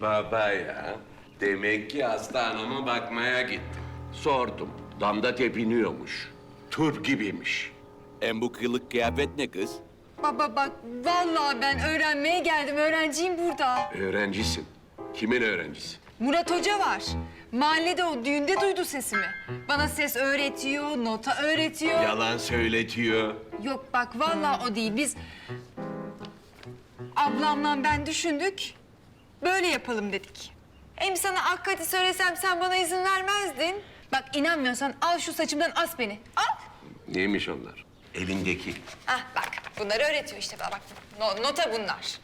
Baba ya. Demek ki hasta anama bakmaya gittin. Sordum. Damda tepiniyormuş. Tur gibiymiş. Hem bu kılık kıyafet ne kız? Baba bak vallahi ben öğrenmeye geldim. Öğrenciyim burada. Öğrencisin. Kimin öğrencisi? Murat Hoca var. Mahallede o düğünde duydu sesimi. Bana ses öğretiyor, nota öğretiyor. Yalan söyletiyor. Yok bak vallahi o değil. Biz ablamla ben düşündük. Böyle yapalım dedik. Hem sana hakikati söylesem sen bana izin vermezdin. Bak inanmıyorsan al şu saçımdan as beni. Al. Neymiş onlar? Elindeki. Ah bak bunları öğretiyor işte bak. No- nota bunlar.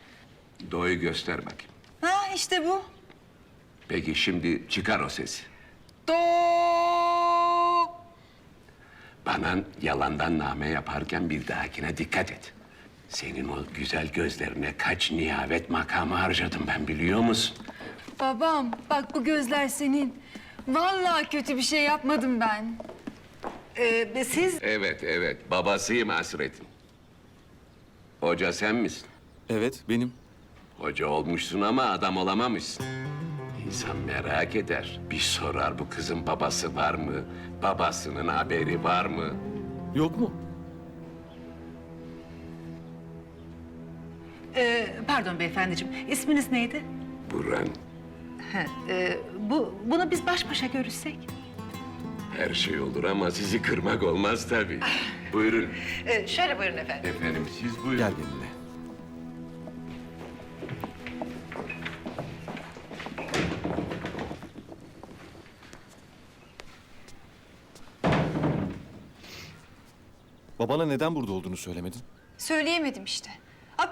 Doğuyu göster bakayım. Ha işte bu. Peki şimdi çıkar o sesi. Do. Bana yalandan name yaparken bir dahakine dikkat et. Senin o güzel gözlerine kaç nihavet makamı harcadım ben biliyor musun? Babam bak bu gözler senin. Vallahi kötü bir şey yapmadım ben. Ee, siz Evet evet babasıyım Hasret'in. Hoca sen misin? Evet, benim. Hoca olmuşsun ama adam olamamışsın. İnsan merak eder. Bir sorar bu kızın babası var mı? Babasının haberi var mı? Yok mu? E, pardon beyefendiciğim isminiz neydi? Burhan Ha, e, bu bunu biz baş başa görüşsek. her şey olur ama sizi kırmak olmaz tabii. Buyurun. E, şöyle buyurun efendim. Efendim siz buyurun. Gel benimle. Babana neden burada olduğunu söylemedin? Söyleyemedim işte.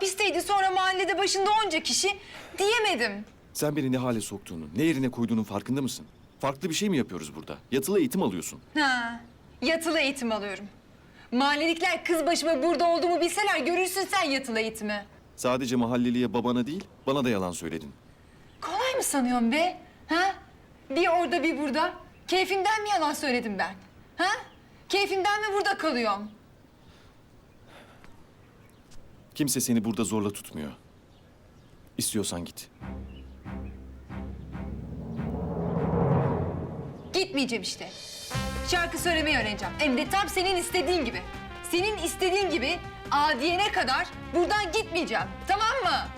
Hapisteydi sonra mahallede başında onca kişi diyemedim. Sen beni ne hale soktuğunu, ne yerine koyduğunun farkında mısın? Farklı bir şey mi yapıyoruz burada? Yatılı eğitim alıyorsun. Ha, yatılı eğitim alıyorum. Mahallelikler kız başıma burada olduğumu bilseler görürsün sen yatılı eğitimi. Sadece mahalleliye babana değil, bana da yalan söyledin. Kolay mı sanıyorsun be? Ha? Bir orada bir burada. Keyfimden mi yalan söyledim ben? Ha? Keyfimden mi burada kalıyorum? Kimse seni burada zorla tutmuyor. İstiyorsan git. Gitmeyeceğim işte. Şarkı söylemeyi öğreneceğim. Hem de tam senin istediğin gibi. Senin istediğin gibi A diyene kadar buradan gitmeyeceğim. Tamam mı?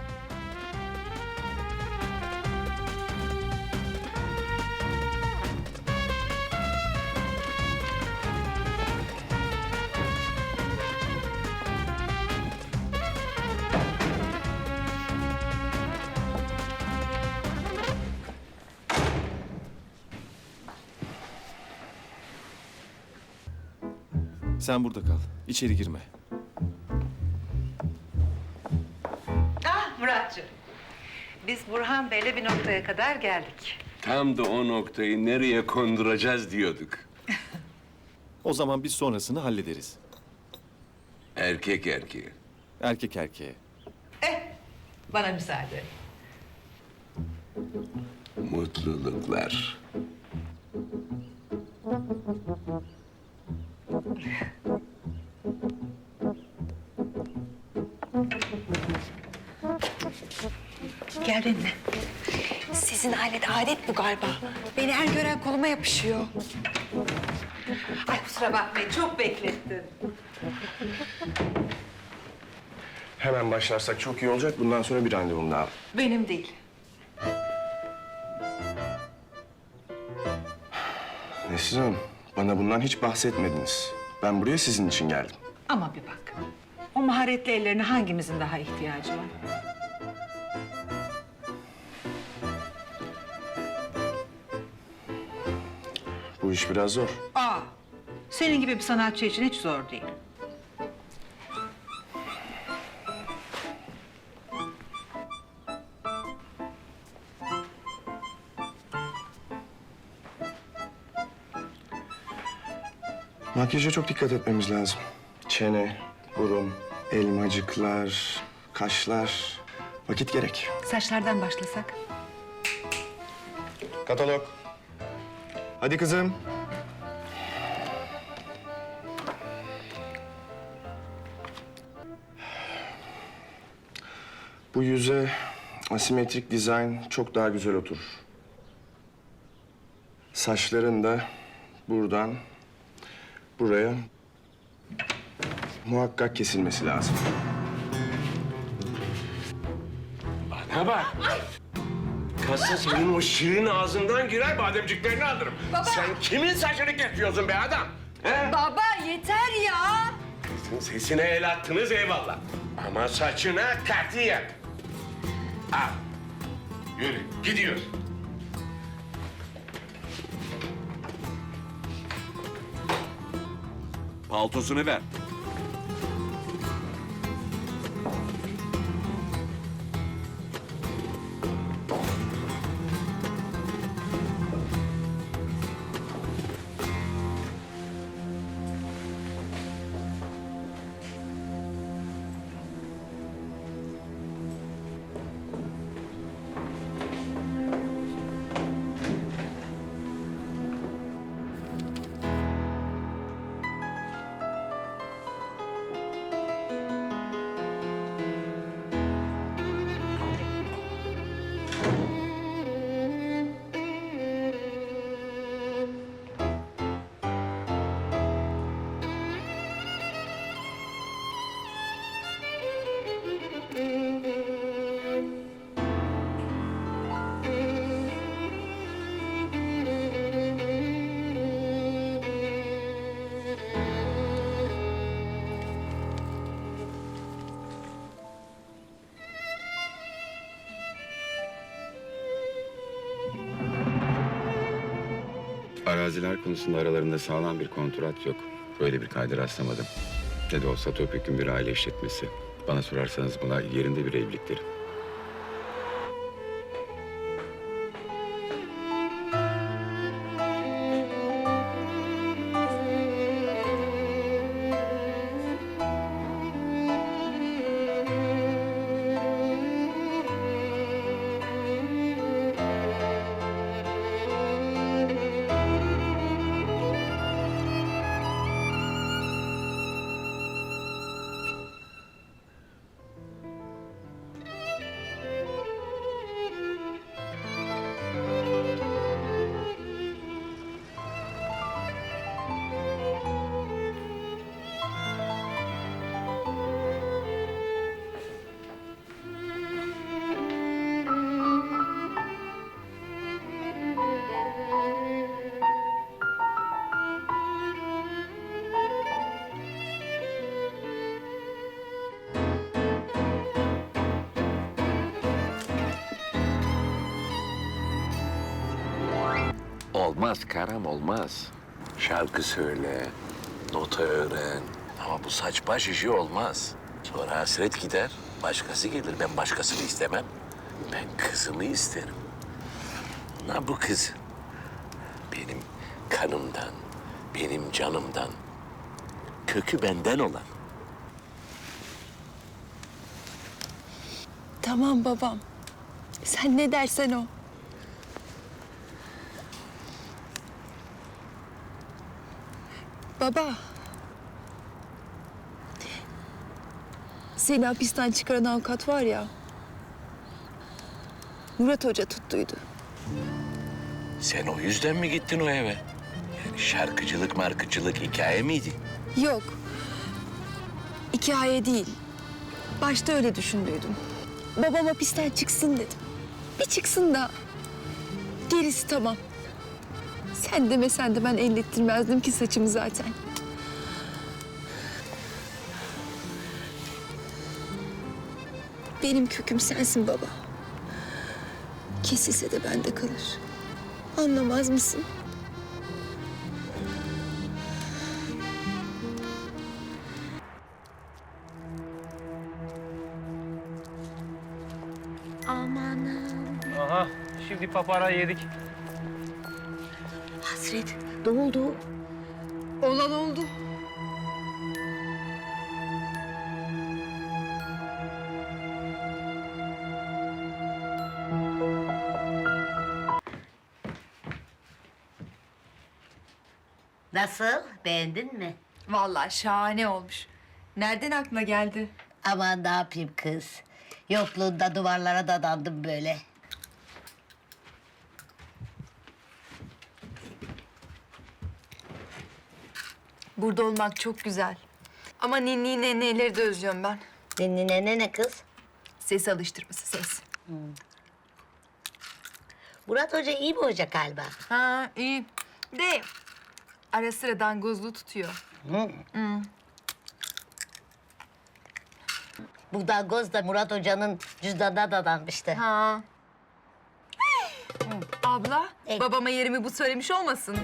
Sen burada kal. İçeri girme. Ah Muratcığım. Biz Burhan Bey'le bir noktaya kadar geldik. Tam da o noktayı nereye konduracağız diyorduk. O zaman biz sonrasını hallederiz. Erkek erkeğe. Erkek erkeğe. Eh bana müsaade. Mutluluklar. Gel benimle. Sizin ailede adet bu galiba. Beni her gören koluma yapışıyor. Ay kusura bakmayın çok beklettim. Hemen başlarsak çok iyi olacak. Bundan sonra bir randevum daha. Benim değil. Nesrin Hanım, bana bundan hiç bahsetmediniz. Ben buraya sizin için geldim. Ama bir bak. O maharetli ellerine hangimizin daha ihtiyacı var? Bu iş biraz zor. Aa, senin gibi bir sanatçı için hiç zor değil. Makyaja çok dikkat etmemiz lazım. Çene, burun, elmacıklar, kaşlar. Vakit gerek. Saçlardan başlasak. Katalog. Hadi kızım. Bu yüze asimetrik dizayn çok daha güzel oturur. Saçların da buradan buraya muhakkak kesilmesi lazım. Bana bak. Kasa senin o şirin ağzından girer bademciklerini alırım. Sen kimin saçını kesiyorsun be adam? He? Baba yeter ya. Kızın sesine el attınız eyvallah. Ama saçına katiyen. Al. Yürü, gidiyoruz. Paltosunu ver. Araziler konusunda aralarında sağlam bir kontrat yok. Böyle bir kayda rastlamadım. Ne de olsa topyekun bir aile işletmesi. Bana sorarsanız buna yerinde bir evliliktir. Olmaz Karam olmaz. Şarkı söyle, nota öğren. Ama bu saç baş işi olmaz. Sonra hasret gider, başkası gelir. Ben başkasını istemem. Ben kızımı isterim. Ha bu kız. Benim kanımdan, benim canımdan. Kökü benden olan. Tamam babam. Sen ne dersen o. Baba. Seni hapisten çıkaran avukat var ya. Murat Hoca tuttuydu. Sen o yüzden mi gittin o eve? Yani şarkıcılık markıcılık hikaye miydi? Yok. Hikaye değil. Başta öyle düşündüydüm. Babam hapisten çıksın dedim. Bir çıksın da gerisi tamam. Sen demesen de ben ellettirmezdim ki saçımı zaten. Benim köküm sensin baba. Kesilse de bende kalır. Anlamaz mısın? Amanım. Aha, şimdi papara yedik. Hasret, ne oldu? Olan oldu. Nasıl? Beğendin mi? Vallahi şahane olmuş. Nereden aklına geldi? Aman ne yapayım kız? Yokluğunda duvarlara dadandım böyle. Burada olmak çok güzel. Ama ninni neneleri de özlüyorum ben. Ne ne ne kız? Ses alıştırması ses. Murat Hoca iyi bir hoca galiba. Ha iyi. De ara sıra dangozlu tutuyor. Bu dangoz da Murat Hoca'nın cüzdanına dadanmıştı. Ha. Abla, E- babama yerimi bu söylemiş olmasın?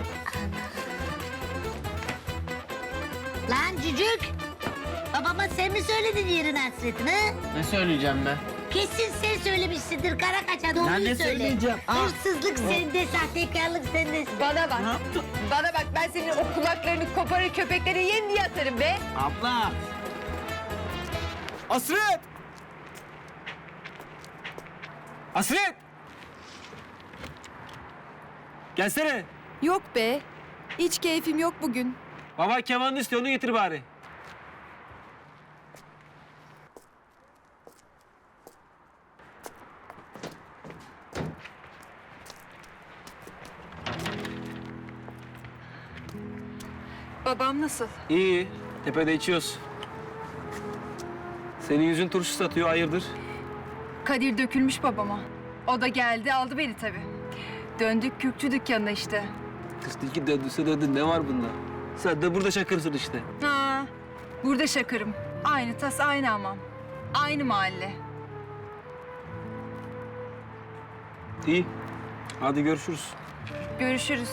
Lan cücük! Babama sen mi söyledin yerin hasretini? Ne söyleyeceğim ben? Kesin sen söylemişsindir kara kaça doğruyu Ben ne söyle. söyleyeceğim? Aa. Hırsızlık sende, sahtekarlık sende. Bana bak. Bana bak ben senin o kulaklarını koparır köpeklere yem diye atarım be. Abla. Asret! Asret. Gelsene. Yok be. Hiç keyfim yok bugün. Baba kemanını istiyor onu getir bari. Babam nasıl? İyi. Tepede içiyoruz. Senin yüzün turşu satıyor hayırdır? Kadir dökülmüş babama. O da geldi aldı beni tabii. Döndük kürkçü dükkanına işte. Kız ki döndüse döndü ne var bunda? Sen de burada şakırsın işte. Ha, burada şakırım. Aynı tas aynı hamam. Aynı mahalle. İyi. Hadi görüşürüz. Görüşürüz.